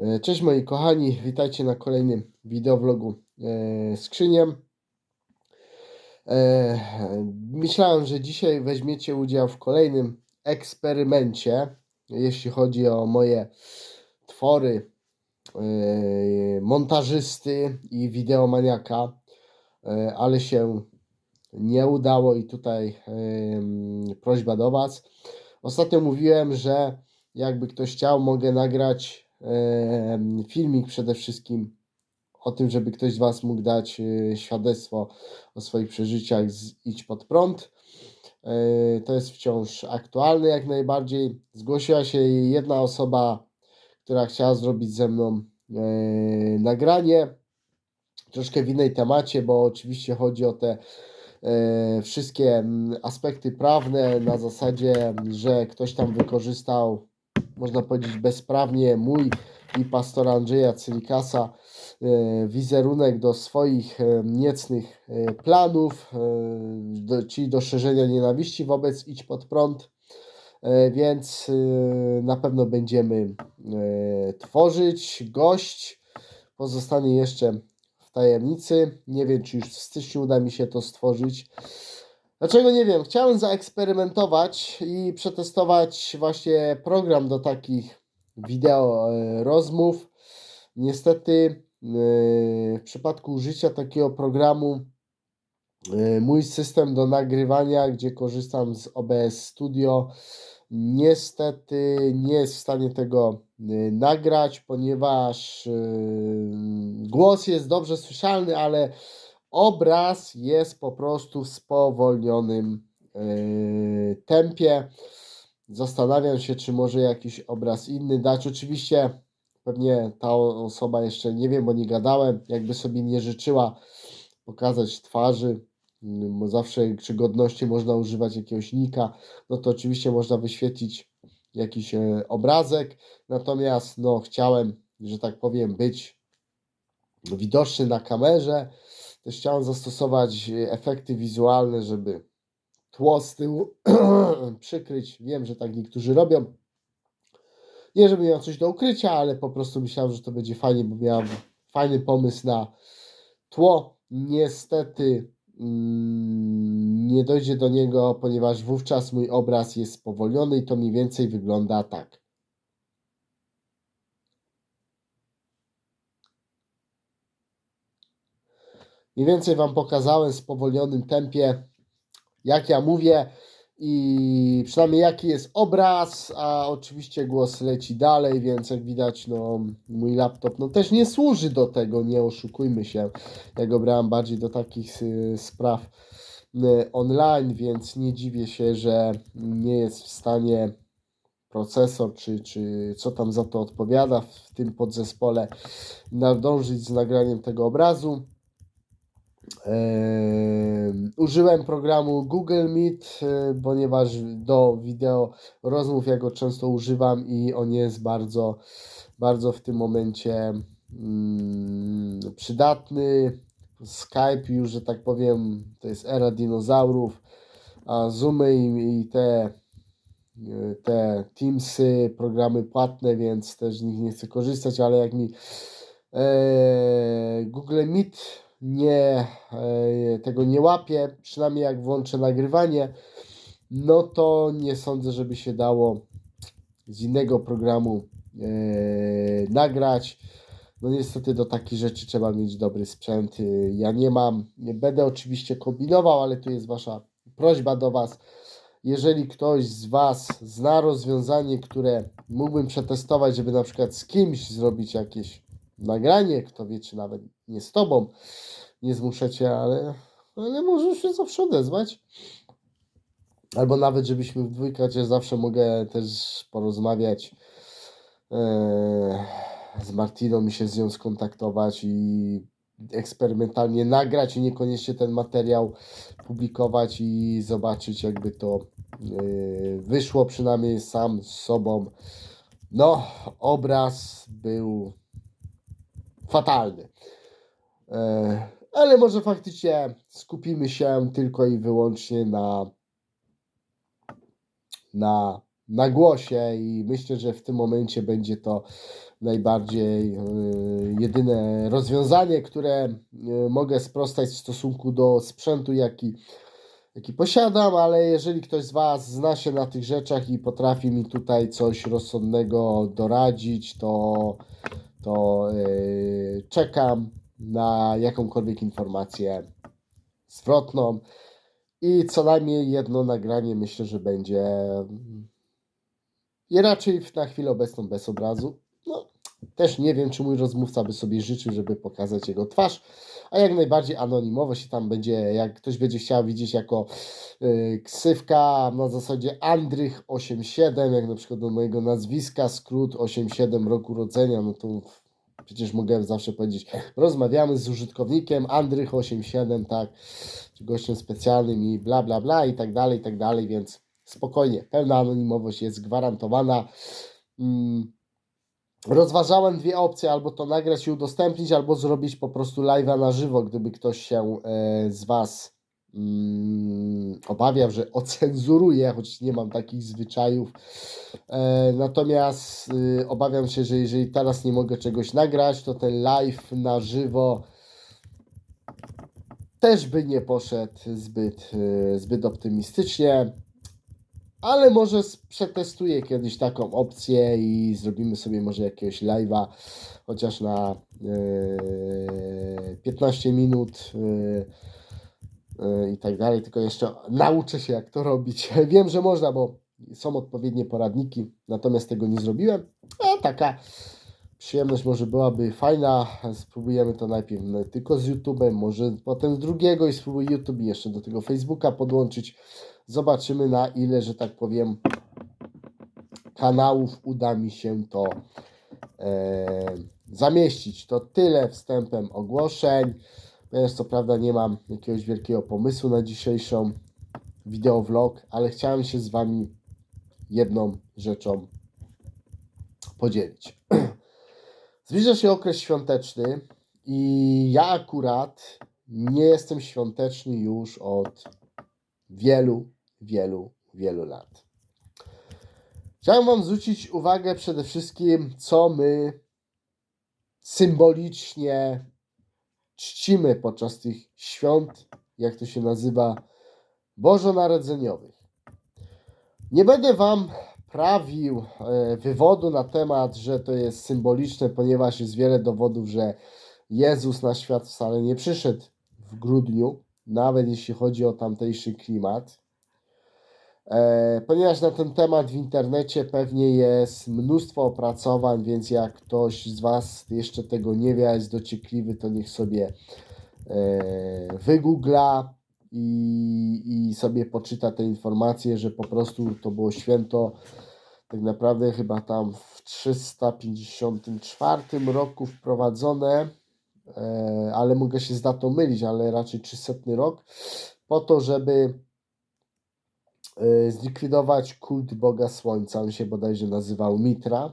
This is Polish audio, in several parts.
E, Cześć moi kochani, witajcie na kolejnym wideovlogu e, skrzyniem. E, Myślałem, że dzisiaj weźmiecie udział w kolejnym eksperymencie, jeśli chodzi o moje twory e, montażysty i wideomaniaka, e, ale się nie udało i tutaj prośba do Was. Ostatnio mówiłem, że jakby ktoś chciał, mogę nagrać filmik przede wszystkim o tym, żeby ktoś z Was mógł dać e, świadectwo o swoich przeżyciach z Idź Pod Prąd. E, To jest wciąż aktualne jak najbardziej. Zgłosiła się jedna osoba, która chciała zrobić ze mną e, nagranie. Troszkę w innej temacie, bo oczywiście chodzi o te wszystkie mm, aspekty prawne na zasadzie, że ktoś tam wykorzystał, można powiedzieć, bezprawnie mój i pastora Andrzeja Cylikasa e, wizerunek do swoich e, niecnych e, planów, do, czyli do szerzenia nienawiści wobec Idź Pod Prąd. Więc na pewno będziemy tworzyć. Gość pozostanie jeszcze w tajemnicy. Nie wiem, czy już w styczniu uda mi się to stworzyć. Dlaczego nie wiem? Chciałem zaeksperymentować i przetestować właśnie program do takich wideo e, rozmów. Niestety e, w przypadku użycia takiego programu e, mój system do nagrywania, gdzie korzystam z OBS Studio, niestety nie jest w stanie tego nagrać, ponieważ głos jest dobrze słyszalny, ale obraz jest po prostu w spowolnionym e, tempie. Zastanawiam się, czy może jakiś obraz inny dać. Oczywiście pewnie ta osoba jeszcze nie wiem, bo nie gadałem, jakby sobie nie życzyła pokazać twarzy, mm, bo zawsze przy godności można używać jakiegoś nika, no to oczywiście można wyświetlić jakiś e, obrazek, natomiast no chciałem, że tak powiem, być widoczny na kamerze, też chciałem zastosować e, efekty wizualne, żeby tło z tyłu przykryć. Wiem, że tak niektórzy robią. Nie, żeby miał coś do ukrycia, ale po prostu myślałem, że to będzie fajnie, bo miałem fajny pomysł na tło. Niestety mm, nie dojdzie do niego, ponieważ wówczas mój obraz jest spowolniony i to mniej więcej wygląda tak. Mniej więcej Wam pokazałem w spowolnionym tempie, jak ja mówię i przynajmniej jaki jest obraz, a oczywiście głos leci dalej, więc jak widać, no mój laptop no też nie służy do tego, nie oszukujmy się. Ja go brałem bardziej do takich y, spraw y, online, więc nie dziwię się, że nie jest w stanie procesor, czy, czy co tam za to odpowiada w tym podzespole, nadążyć z nagraniem tego obrazu. Em, Użyłem programu Google Meet, e, ponieważ do wideo rozmów ja go często używam i on jest bardzo, bardzo w tym momencie mm, przydatny. Skype już, że tak powiem, to jest era dinozaurów, a Zoomy i, te, te Teamsy, programy płatne, więc też z nich nie chcę korzystać, ale jak mi e, Google Meet nie, e, tego nie łapie, przynajmniej jak włączę nagrywanie, no to nie sądzę, żeby się dało z innego programu e, nagrać. No niestety do takich rzeczy trzeba mieć dobry sprzęt. E, Ja nie mam, nie będę oczywiście kombinował, ale tu jest Wasza prośba do Was. Jeżeli ktoś z Was zna rozwiązanie, które mógłbym przetestować, żeby na przykład z kimś zrobić jakieś nagranie, kto wie, czy nawet nie z Tobą, nie zmuszę ale, ale możesz się zawsze odezwać. Albo nawet, żebyśmy w dwójkę, chociaż zawsze mogę też porozmawiać e, z Martiną i się z nią skontaktować i eksperymentalnie nagrać i niekoniecznie ten materiał publikować i zobaczyć jakby to e, wyszło przynajmniej sam z sobą. No, obraz był fatalny. E, ale może faktycznie skupimy się tylko i wyłącznie na, na na głosie i myślę, że w tym momencie będzie to najbardziej y, jedyne rozwiązanie, które y, mogę sprostać w stosunku do sprzętu, jaki, jaki posiadam, ale jeżeli ktoś z Was zna się na tych rzeczach i potrafi mi tutaj coś rozsądnego doradzić, to, to y, czekam na jakąkolwiek informację zwrotną i co najmniej jedno nagranie myślę, że będzie i raczej na chwilę obecną bez obrazu. No, też nie wiem, czy mój rozmówca by sobie życzył, żeby pokazać jego twarz, a jak najbardziej anonimowo się tam będzie, jak ktoś będzie chciał widzieć jako y, ksywka na zasadzie Andrych87, jak na przykład do mojego nazwiska, skrót 87 roku urodzenia, no to przecież mogę zawsze powiedzieć, rozmawiamy z użytkownikiem Andrych87, tak, gościem specjalnym i bla, bla, bla i tak dalej, i tak dalej, więc spokojnie, pełna anonimowość jest gwarantowana. Mm, rozważałem dwie opcje, albo to nagrać i udostępnić, albo zrobić po prostu live'a na żywo, gdyby ktoś się e, z Was mm, obawiał, że ocenzuruje, choć nie mam takich zwyczajów. E, natomiast y, obawiam się, że jeżeli teraz nie mogę czegoś nagrać, to ten live na żywo też by nie poszedł zbyt, y, zbyt optymistycznie. Ale może przetestuję kiedyś taką opcję i zrobimy sobie może jakiegoś live'a, chociaż na e, 15 minut e, e, i tak dalej. Tylko jeszcze nauczę się, jak to robić. Wiem, że można, bo są odpowiednie poradniki, natomiast tego nie zrobiłem. A taka przyjemność może byłaby fajna. Spróbujemy to najpierw no, tylko z YouTube'em, może potem z drugiego i spróbuję YouTube i jeszcze do tego Facebooka podłączyć. Zobaczymy na ile, że tak powiem, kanałów uda mi się to e, zamieścić. To tyle wstępem ogłoszeń. Ponieważ co prawda nie mam jakiegoś wielkiego pomysłu na dzisiejszą wideovlog, ale chciałem się z Wami jedną rzeczą podzielić. Zbliża się okres świąteczny i ja akurat nie jestem świąteczny już od wielu, wielu, wielu lat. Chciałem Wam zwrócić uwagę przede wszystkim, co my symbolicznie czcimy podczas tych świąt, jak to się nazywa, bożonarodzeniowych. Nie będę Wam prawił e, wywodu na temat, że to jest symboliczne, ponieważ jest wiele dowodów, że Jezus na świat wcale nie przyszedł w grudniu, nawet jeśli chodzi o tamtejszy klimat. E, ponieważ na ten temat w internecie pewnie jest mnóstwo opracowań, więc jak ktoś z Was jeszcze tego nie wie, jest dociekliwy, to niech sobie e, wygoogla i, i sobie poczyta te informacje, że po prostu to było święto tak naprawdę chyba tam w 354 roku wprowadzone, e, ale mogę się z datą mylić, ale raczej 300 rok, po to, żeby zlikwidować kult Boga Słońca. On się bodajże nazywał Mitra,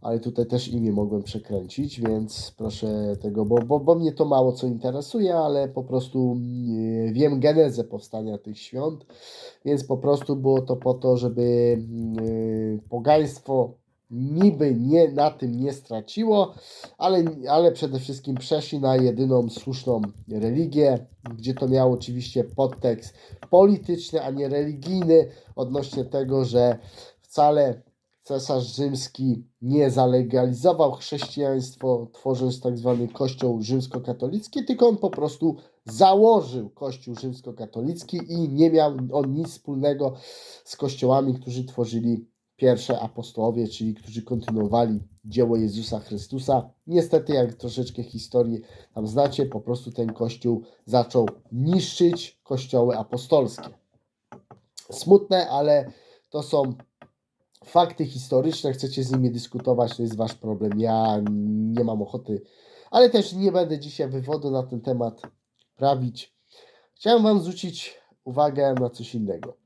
ale tutaj też imię mogłem przekręcić, więc proszę tego, bo, bo, bo mnie to mało co interesuje, ale po prostu mm, wiem genezę powstania tych świąt, więc po prostu było to po to, żeby mm, pogaństwo niby nie, na tym nie straciło, ale, ale przede wszystkim przeszli na jedyną słuszną religię, gdzie to miało oczywiście podtekst polityczny, a nie religijny, odnośnie tego, że wcale cesarz rzymski nie zalegalizował chrześcijaństwo, tworząc tak zwany kościół rzymskokatolicki, tylko on po prostu założył kościół rzymskokatolicki i nie miał on nic wspólnego z kościołami, którzy tworzyli pierwsze apostołowie, czyli którzy kontynuowali dzieło Jezusa Chrystusa. Niestety, jak troszeczkę historii tam znacie, po prostu ten kościół zaczął niszczyć kościoły apostolskie. Smutne, ale to są fakty historyczne, chcecie z nimi dyskutować, to jest wasz problem. Ja nie mam ochoty, ale też nie będę dzisiaj wywodu na ten temat prawić. Chciałem wam zwrócić uwagę na coś innego.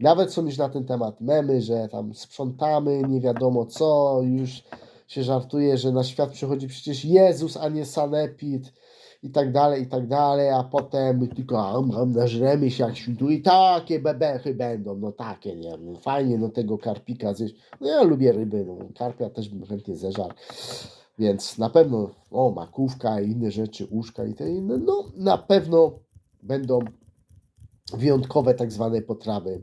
Nawet są już na ten temat memy, że tam sprzątamy, nie wiadomo co, już się żartuje, że na świat przychodzi przecież Jezus, a nie Sanepid i tak dalej, i tak dalej, a potem tylko am, am, nażremy się jak świtu i takie bebechy będą, no takie, nie no fajnie, no tego karpika zjeść. No ja lubię ryby, no karpia też bym chętnie zeżarł. Więc na pewno, o, makówka i inne rzeczy, uszka i te inne, no na pewno będą wyjątkowe tak zwane potrawy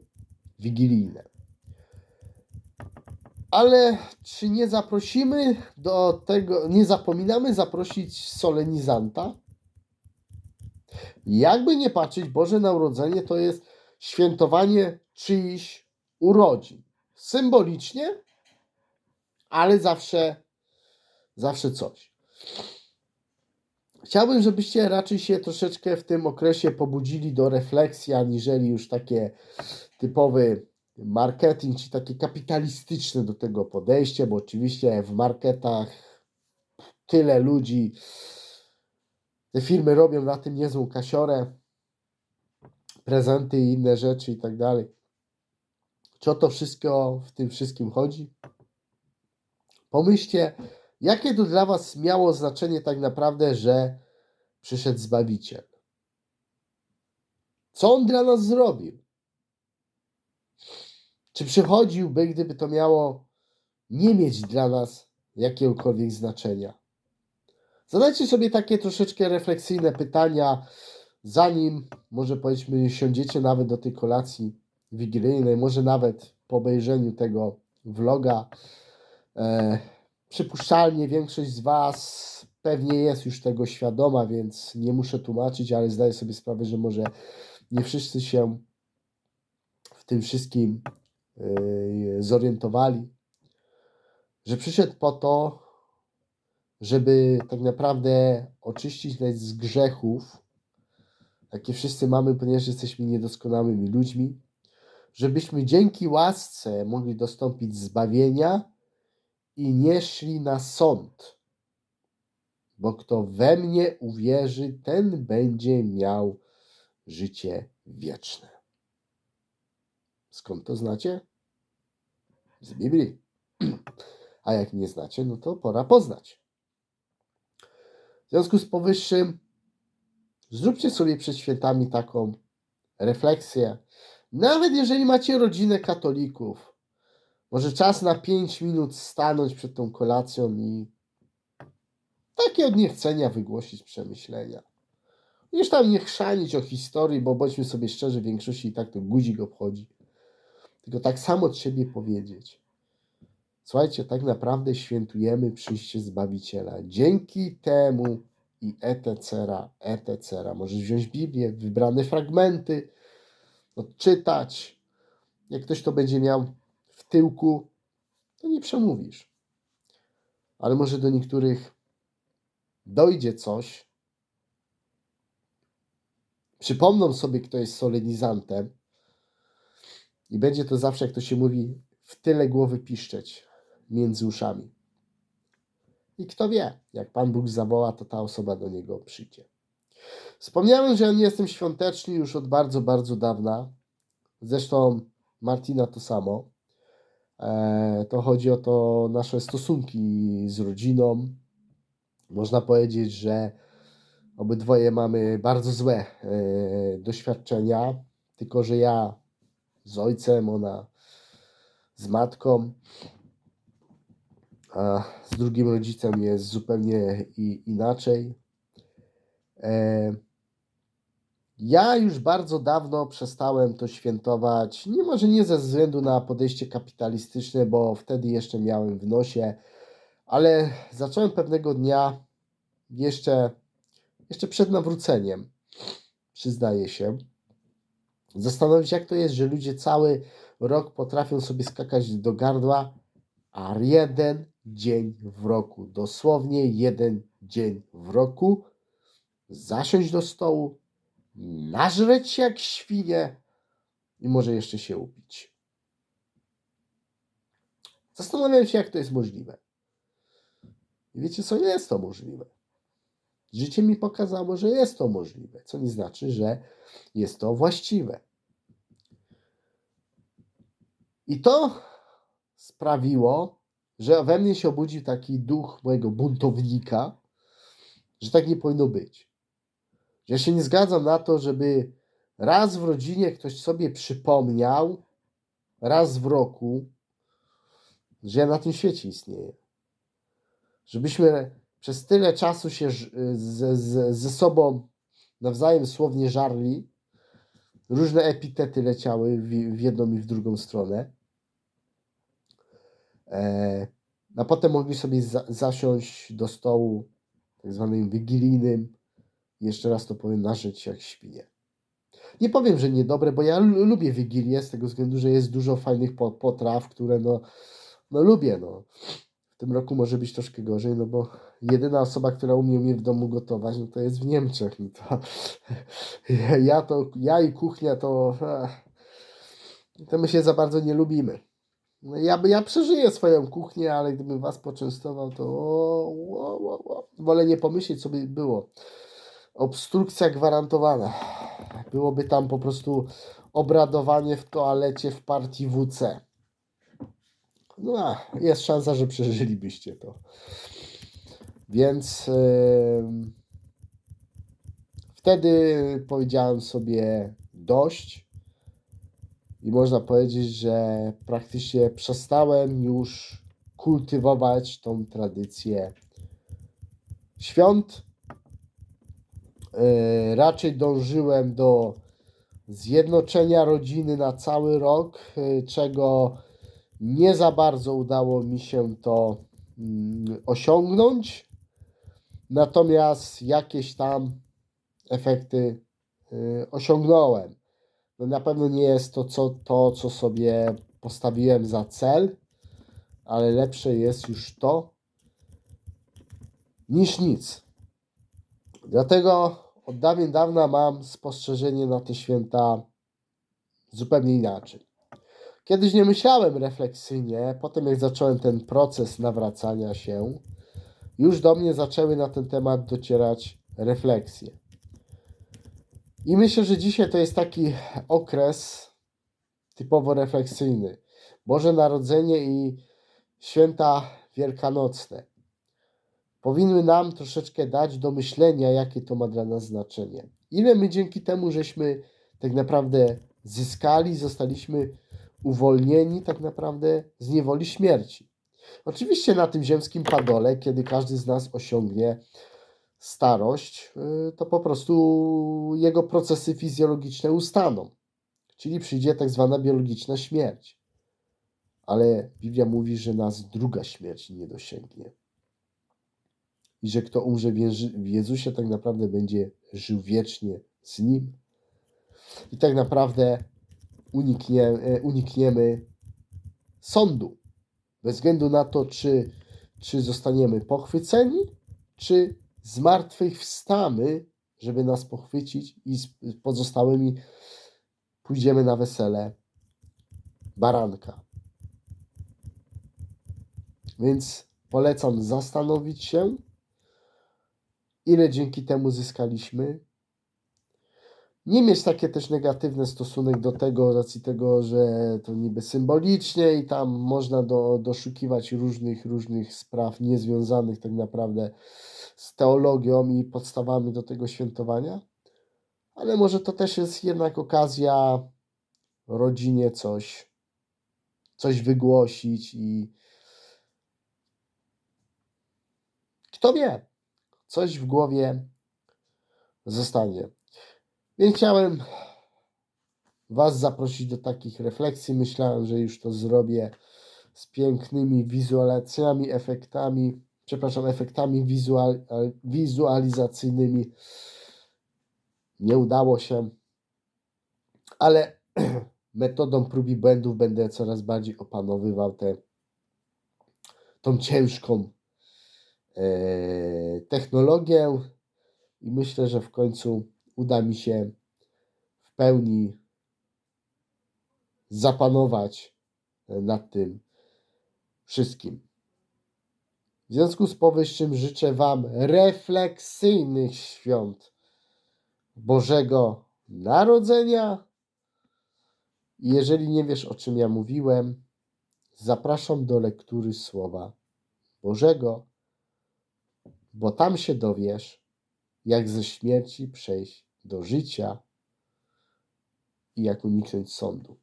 wigilijne. Ale czy nie zaprosimy do tego, nie zapominamy zaprosić solenizanta? Jakby nie patrzeć, Boże Narodzenie to jest świętowanie czyichś urodzin. Symbolicznie, ale zawsze, zawsze coś. Chciałbym, żebyście raczej się troszeczkę w tym okresie pobudzili do refleksji, aniżeli już takie typowy marketing, czy takie kapitalistyczne do tego podejście, bo oczywiście w marketach tyle ludzi, te firmy robią na tym niezłą kasiorę, prezenty i inne rzeczy i tak dalej. Czy o to wszystko w tym wszystkim chodzi? Pomyślcie, jakie to dla Was miało znaczenie tak naprawdę, że przyszedł Zbawiciel. Co On dla nas zrobił? Czy przychodziłby, gdyby to miało nie mieć dla nas jakiegokolwiek znaczenia? Zadajcie sobie takie troszeczkę refleksyjne pytania, zanim może powiedzmy siądziecie nawet do tej kolacji wigilijnej, może nawet po obejrzeniu tego vloga. E, przypuszczalnie większość z Was pewnie jest już tego świadoma, więc nie muszę tłumaczyć, ale zdaję sobie sprawę, że może nie wszyscy się w tym wszystkim e, zorientowali, że przyszedł po to, żeby tak naprawdę oczyścić nas z grzechów, jakie wszyscy mamy, ponieważ jesteśmy niedoskonałymi ludźmi, żebyśmy dzięki łasce mogli dostąpić zbawienia i nie szli na sąd. Bo kto we mnie uwierzy, ten będzie miał życie wieczne. Skąd to znacie? Z Biblii. A jak nie znacie, no to pora poznać. W związku z powyższym, zróbcie sobie przed świętami taką refleksję. Nawet jeżeli macie rodzinę katolików, może czas na 5 minut stanąć przed tą kolacją i takie od niechcenia wygłosić przemyślenia. Już tam nie chrzanić o historii, bo bądźmy sobie szczerzy, w większości i tak to guzik obchodzi. Tylko tak samo od siebie powiedzieć. Słuchajcie, tak naprawdę świętujemy przyjście Zbawiciela. Dzięki temu i etc., etc. Możesz wziąć Biblię, wybrane fragmenty, odczytać. Jak ktoś to będzie miał w tyłku, to nie przemówisz. Ale może do niektórych dojdzie coś, przypomną sobie, kto jest solenizantem i będzie to zawsze, jak to się mówi, w tyle głowy piszczeć między uszami. I kto wie, jak Pan Bóg zawoła, to ta osoba do niego przyjdzie. Wspomniałem, że ja nie jestem świąteczny już od bardzo, bardzo dawna. Zresztą Martina to samo. E, to chodzi o to nasze stosunki z rodziną. Można powiedzieć, że obydwoje mamy bardzo złe e, doświadczenia, tylko że ja z ojcem, ona z matką, a z drugim rodzicem jest zupełnie inaczej. E, ja już bardzo dawno przestałem to świętować, nie może nie ze względu na podejście kapitalistyczne, bo wtedy jeszcze miałem w nosie, ale zacząłem pewnego dnia jeszcze, jeszcze przed nawróceniem, przyznaję się, zastanowić, jak to jest, że ludzie cały rok potrafią sobie skakać do gardła, a jeden dzień w roku, dosłownie jeden dzień w roku, zasiąść do stołu, nażreć się jak świnie i może jeszcze się upić. Zastanawiam się, jak to jest możliwe. I wiecie co, jest to możliwe. Życie mi pokazało, że jest to możliwe, co nie znaczy, że jest to właściwe. I to sprawiło, że we mnie się obudził taki duch mojego buntownika, że tak nie powinno być. Ja się nie zgadzam na to, żeby raz w rodzinie ktoś sobie przypomniał, raz w roku, że ja na tym świecie istnieję. Żebyśmy przez tyle czasu się ze, ze, ze sobą nawzajem słownie żarli, różne epitety leciały w, w jedną i w drugą stronę. E, a potem mogli sobie za, zasiąść do stołu tak zwanym wigilijnym. Jeszcze raz to powiem, nażyć jak świnie. Nie powiem, że niedobre, bo ja lu- lubię Wigilię z tego względu, że jest dużo fajnych po- potraw, które no, no lubię. No. Tym roku może być troszkę gorzej, no bo jedyna osoba, która umie mnie w domu gotować, no to jest w Niemczech. No to, ja, to, ja i kuchnia to, to my się za bardzo nie lubimy. No ja, ja przeżyję swoją kuchnię, ale gdybym was poczęstował, to o, o, o, o. wolę nie pomyśleć, co by było. Obstrukcja gwarantowana. Byłoby tam po prostu obradowanie w toalecie w partii WC. No, jest szansa, że przeżylibyście to. Więc em, wtedy powiedziałem sobie dość. I można powiedzieć, że praktycznie przestałem już kultywować tą tradycję świąt. E, Raczej dążyłem do zjednoczenia rodziny na cały rok, e, czego nie za bardzo udało mi się to mm, osiągnąć. Natomiast jakieś tam efekty e, osiągnąłem. No na pewno nie jest to, co, to, co sobie postawiłem za cel, ale lepsze jest już to niż nic. Dlatego od dawien dawna mam spostrzeżenie na te święta zupełnie inaczej. Kiedyś nie myślałem refleksyjnie, potem jak zacząłem ten proces nawracania się, już do mnie zaczęły na ten temat docierać refleksje. I myślę, że dzisiaj to jest taki okres typowo refleksyjny. Boże Narodzenie i święta wielkanocne powinny nam troszeczkę dać do myślenia, jakie to ma dla nas znaczenie. Ile my dzięki temu, żeśmy tak naprawdę zyskali, zostaliśmy uwolnieni tak naprawdę z niewoli śmierci. Oczywiście na tym ziemskim padole, kiedy każdy z nas osiągnie starość, y, to po prostu jego procesy fizjologiczne ustaną. Czyli przyjdzie tak zwana biologiczna śmierć. Ale Biblia mówi, że nas druga śmierć nie dosięgnie. I że kto umrze w Jezu- w Jezusie, tak naprawdę będzie żył wiecznie z Nim. I tak naprawdę uniknie, e, unikniemy sądu. Bez względu na to, czy, czy zostaniemy pochwyceni, czy zmartwychwstamy, żeby nas pochwycić i z pozostałymi pójdziemy na wesele baranka. Więc polecam zastanowić się, ile dzięki temu zyskaliśmy. Nie mieć takie też negatywny stosunek do tego, racji tego, że to niby symbolicznie i tam można do, doszukiwać różnych, różnych spraw niezwiązanych tak naprawdę z teologią i podstawami do tego świętowania. Ale może to też jest jednak okazja rodzinie coś, coś wygłosić i kto wie, coś w głowie zostanie. Więc chciałem Was zaprosić do takich refleksji. Myślałem, że już to zrobię z pięknymi wizualizacjami, efektami, przepraszam, efektami wizual, wizualizacyjnymi. Nie udało się, ale metodą prób i błędów będę coraz bardziej opanowywał tę tą ciężką e, technologię i myślę, że w końcu uda mi się w pełni zapanować e, nad tym wszystkim. W związku z powyższym życzę Wam refleksyjnych świąt Bożego Narodzenia. Jeżeli nie wiesz, o czym ja mówiłem, zapraszam do lektury Słowa Bożego, bo tam się dowiesz, jak ze śmierci przejść do życia i jak uniknąć sądu.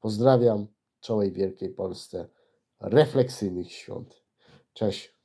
Pozdrawiam całej Wielkiej Polsce refleksyjnych świąt. Cześć.